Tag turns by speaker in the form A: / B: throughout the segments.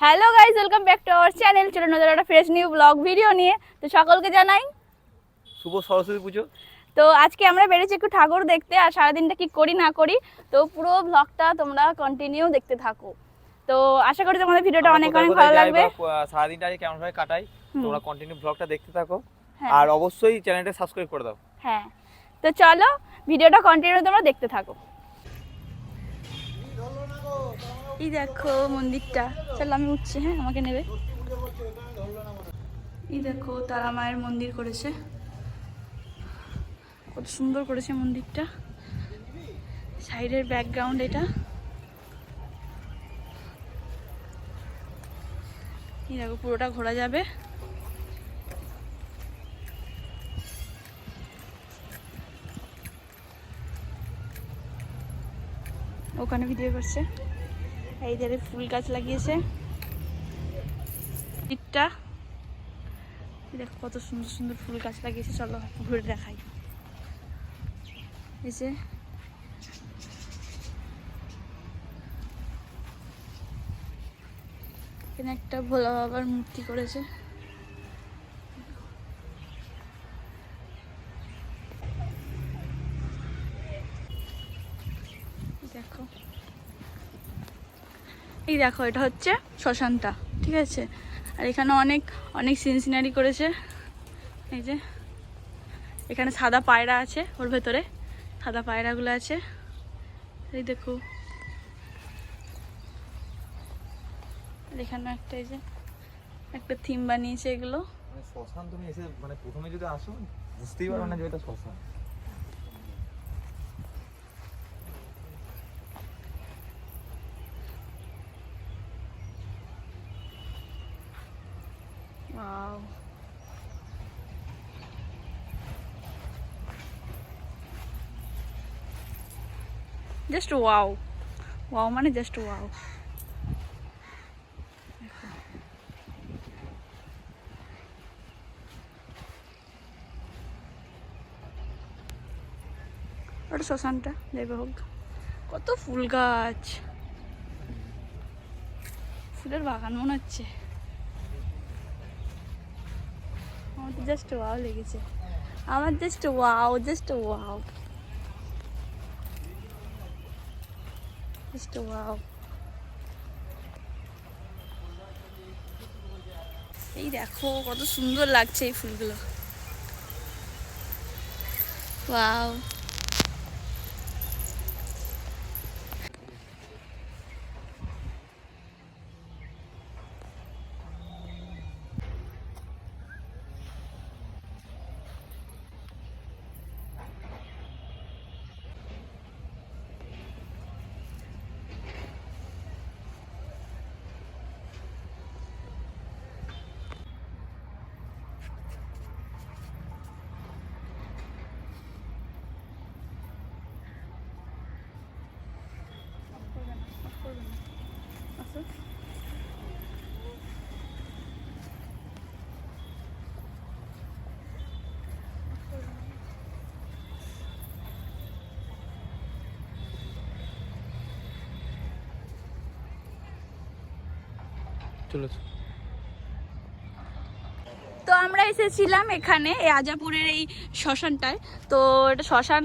A: Hello guys welcome back to our channel চলো নতুন একটা ফ্রেশ নিউ ব্লগ ভিডিও নিয়ে তো সকলকে জানাই।
B: শুভ সরস্বতী পুজো।
A: তো আজকে আমরা বেরিয়েছি একটু ঠাকুর দেখতে আর সারাদিনটা কি করি না করি তো পুরো ব্লগটা তোমরা কন্টিনিউ দেখতে থাকো। তো আশা করি তোমাদের ভিডিওটা অনেক অনেক ভালো লাগবে।
B: সারাদিনটা আজকে কেমন ভাবে কাটাই তোমরা কন্টিনিউ ব্লগটা দেখতে থাকো।
A: হ্যাঁ।
B: আর অবশ্যই চ্যানেলটা সাবস্ক্রাইব করে দাও।
A: হ্যাঁ। তো চলো ভিডিওটা কন্টিনিউ তোমরা দেখতে থাকো। এই দেখো মন্দিরটা। চলো আমি উঠছি হ্যাঁ? আমাকে নেবে? এই দেখো, তারা মায়ের মন্দির করেছে। কত সুন্দর করেছে মন্দিরটা। সাইডের ব্যাকগ্রাউন্ড এটা। এই দেখো, পুরোটা ঘোরা যাবে। ওখানে ভিডিও করছে। এই ধারে ফুল গাছ লাগিয়েছে। দিকটা দেখ কত সুন্দর সুন্দর ফুল গাছ লাগিয়েছে, চলো ঘুরে দেখাই। এই যে। এখানে একটা ভোলা বাবার মূর্তি করেছে দেখো এই দেখো এটা হচ্ছে শ্মশানটা ঠিক আছে? আর এখানে অনেক অনেক সিন সিনারি করেছে। এই যে এখানে সাদা পায়রা আছে ওর ভেতরে সাদা পায়রাগুলো আছে। এই দেখো। এখানে একটা এই যে একটা থিম বানিয়েছে এগুলো।
B: মানে শ্মশান তুমি এসে মানে প্রথমে যদি আসো বুঝতেই পারবে না যে এটা শ্মশান
A: Wow. জাস্ট ওয়াও ওয়াও মানে জাস্ট ওয়াও ওটা শ্মশানটা যাইবে হোক কত ফুল গাছ। ফুলের বাগান মনে হচ্ছে। আমার তো জাস্ট ওয়াও লেগেছে। আমার just wow just wow just wow এই দেখো কত সুন্দর লাগছে এই ফুলগুলো। ওয়াও তো আমরা এসেছিলাম এখানে, এই আজাপুরের এই শ্মশানটায়। তো এটা শ্মশান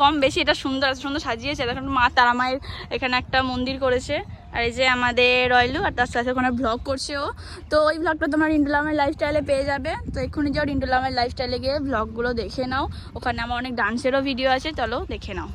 A: কম বেশি, এটা সুন্দর সুন্দর সাজিয়েছে। দেখুন মা তারা মায়ের এখানে একটা মন্দির করেছে। আর এই যে আমাদের রয়লু আর তার সাথে ওখানে ব্লগ করছে ও। তো ওই ব্লগটা তোমরা রিন্টুলামের লাইফস্টাইলে পেয়ে যাবে। তো এক্ষুনি যাও রিন্টুলামের লাইফস্টাইলে গিয়ে ব্লগগুলো দেখে নাও। ওখানে আমার অনেক ডান্সেরও ভিডিও আছে, চলো দেখে নাও।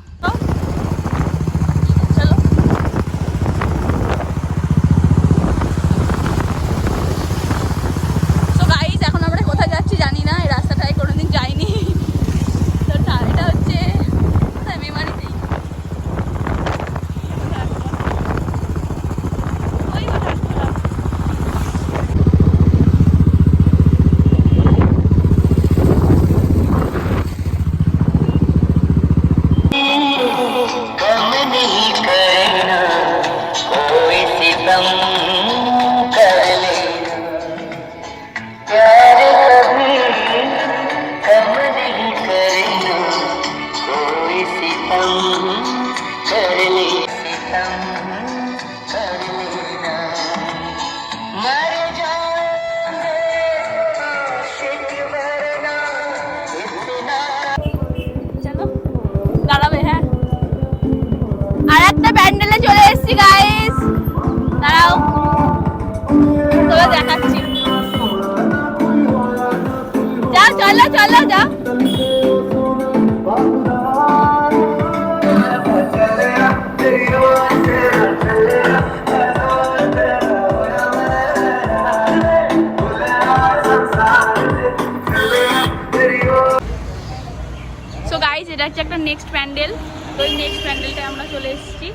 A: Então চলো চলো যা সো গাইজ এটা হচ্ছে একটা নেক্সট প্যান্ডেল তো ওই নেক্সট প্যান্ডেলটায় আমরা চলে এসেছি।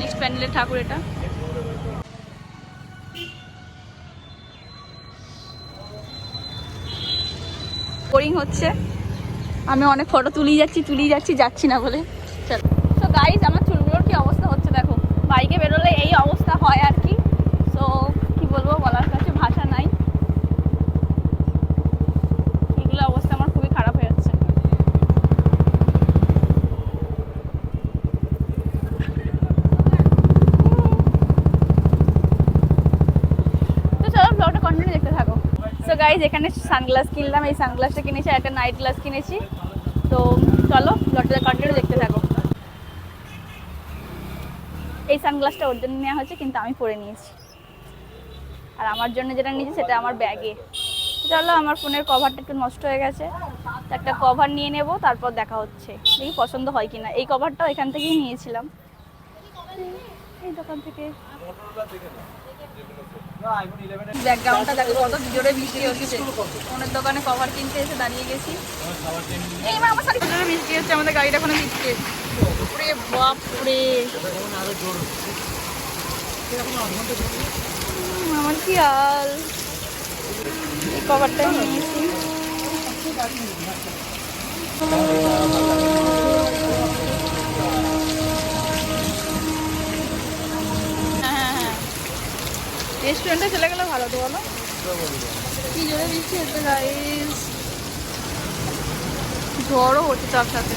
A: নেক্সট প্যান্ডেলের ঠাকুর এটা। বোরিং হচ্ছে। আমি অনেক ফটো তুলি যাচ্ছি তুলি যাচ্ছি যাচ্ছি না বলে। চলো। তো গাইজ আমার চুলগুলোর কি অবস্থা হচ্ছে দেখো। বাইকে বেরোলে এই অবস্থা হয় আর কি সো কি বলব বলার কাছে ভাষা নাই এগুলো অবস্থা আমার খুবই খারাপ হয়ে যাচ্ছে তো চলো ব্লগটা কন্টিনিউ দেখতে থাকো এখানে সানগ্লাস কিনলাম, এই সানগ্লাসটা কিনেছি একটা নাইট গ্লাস কিনেছি। তো চলো ব্লগটা কন্টিনিউ দেখতে থাকো। এই সানগ্লাসটা ওর জন্য নেওয়া হয়েছে, কিন্তু আমি পরে নিয়েছি। আর আমার জন্য যেটা নিয়েছি, সেটা আমার ব্যাগে চলো, আমার ফোনের কভারটা একটু নষ্ট হয়ে গেছে। একটা কভার নিয়ে নেব, তারপর দেখা হচ্ছে। দেখি পছন্দ হয় কিনা। এই কভারটাও এখান থেকেই নিয়েছিলাম। এই দোকান থেকে। ব্যাকগ্রাউন্ডটা দেখো, কত জোরে বৃষ্টি হচ্ছে। ফোনের দোকানে কভার কিনতে এসে দাঁড়িয়ে গেছি। আমার জোরে বৃষ্টি হচ্ছে, আমাদের গাড়িটা এখনও ভিজছে ওরে বাপ রে আমার কি হাল? কভারটা নিয়েছি রেস্টুরেন্টে চলে গেলে ভালো তো বলো? কি জোরে বৃষ্টি হচ্ছে গাইস ঝড়ও হচ্ছে তার সাথে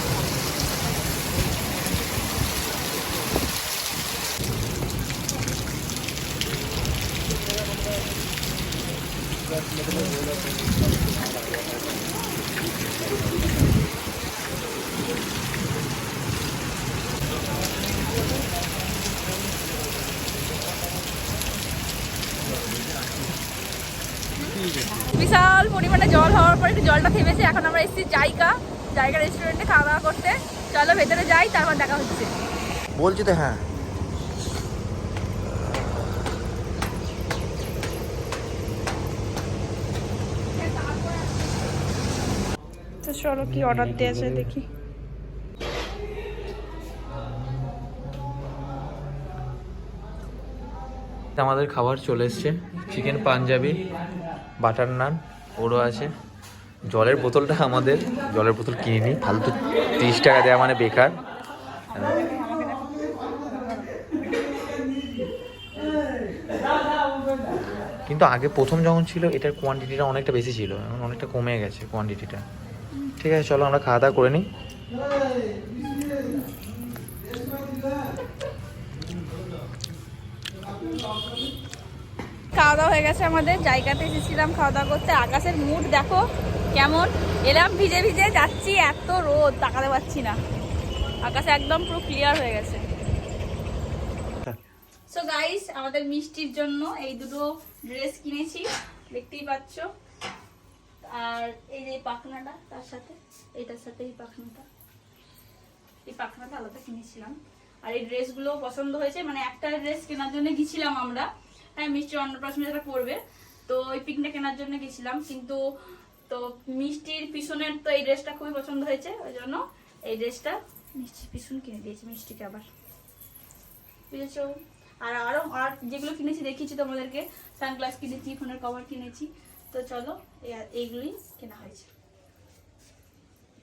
A: বিশাল পরিমাণে জল হওয়ার পরে একটু জলটা থেমেছে। এখন আমরা এসেছি জায়গা জায়গা রেস্টুরেন্টে খাওয়া দাওয়া করতে। চলো ভেতরে যাই তারপর দেখা হচ্ছে।
B: বলছি তো হ্যাঁ।
A: চলো কি অর্ডার দিয়েছে দেখি।
B: আমাদের খাবার চলে এসছে। চিকেন পাঞ্জাবি বাটার নান ওরও আছে। জলের বোতলটা আমাদের। জলের বোতল কিনিনি ফালতু তিরিশ টাকা দেওয়া মানে বেকার। কিন্তু আগে প্রথম যখন ছিল, এটার কোয়ান্টিটিটা অনেকটা বেশি ছিল। এখন অনেকটা কমে গেছে কোয়ান্টিটিটা ঠিক আছে, চলো আমরা খাওয়া দাওয়া করে নিই।
A: খাওয়া দাওয়া হয়ে গেছে আমাদের, জায়গাতে এসেছিলাম খাওয়া দাওয়া করতে। আকাশের মুড দেখো কেমন। এলাম ভিজে ভিজে যাচ্ছি, এত রোদ, তাকাতে পারছি না। আকাশ একদম পুরো ক্লিয়ার হয়ে গেছে। সো গাইস আমাদের মিষ্টির জন্য এই দুটো ড্রেস কিনেছি, দেখতেই পাচ্ছ। আর এই যে পাখনাটা, তার সাথে এটার সাথে এই পাখনাটা। এই পাখনাটা আলাদা কিনেছিলাম। আর এই ড্রেসগুলো পছন্দ হয়েছে মানে একটা ড্রেস কেনার জন্য গেছিলাম আমরা। হ্যাঁ মিষ্টি অন্নপ্রাশনে যেটা পরবে তো ওই পিকটা কেনার জন্য গেছিলাম, কিন্তু তো মিষ্টির পিছনের তো এই ড্রেসটা খুবই পছন্দ হয়েছে, ওই জন্য এই ড্রেসটা মিষ্টির পিছন কিনে দিয়েছি, মিষ্টিকে আবার। বুঝেছ? আর আরও, আর যেগুলো কিনেছি, দেখিয়েছি তোমাদেরকে সানগ্লাস কিনেছি, ফোনের কভার কিনেছি। তো চলো, এই- এইগুলোই কেনা হয়েছে।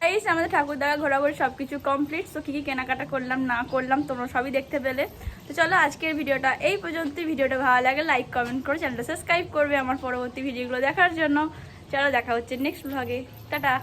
A: গাইস আমাদের ঠাকুর দ্বারা ঘোরাঘুরি সব কিছু কমপ্লিট তো কী কী কেনাকাটা করলাম, না করলাম, তোমরা সবই দেখতে পেলে। তো চলো আজকের ভিডিওটা এই পর্যন্ত ভিডিওটা ভালো লাগে লাইক কমেন্ট করে চ্যানেলটা সাবস্ক্রাইব করবে আমার পরবর্তী ভিডিওগুলো দেখার জন্য। চলো দেখা হচ্ছে নেক্সট ভ্লগে টাটা।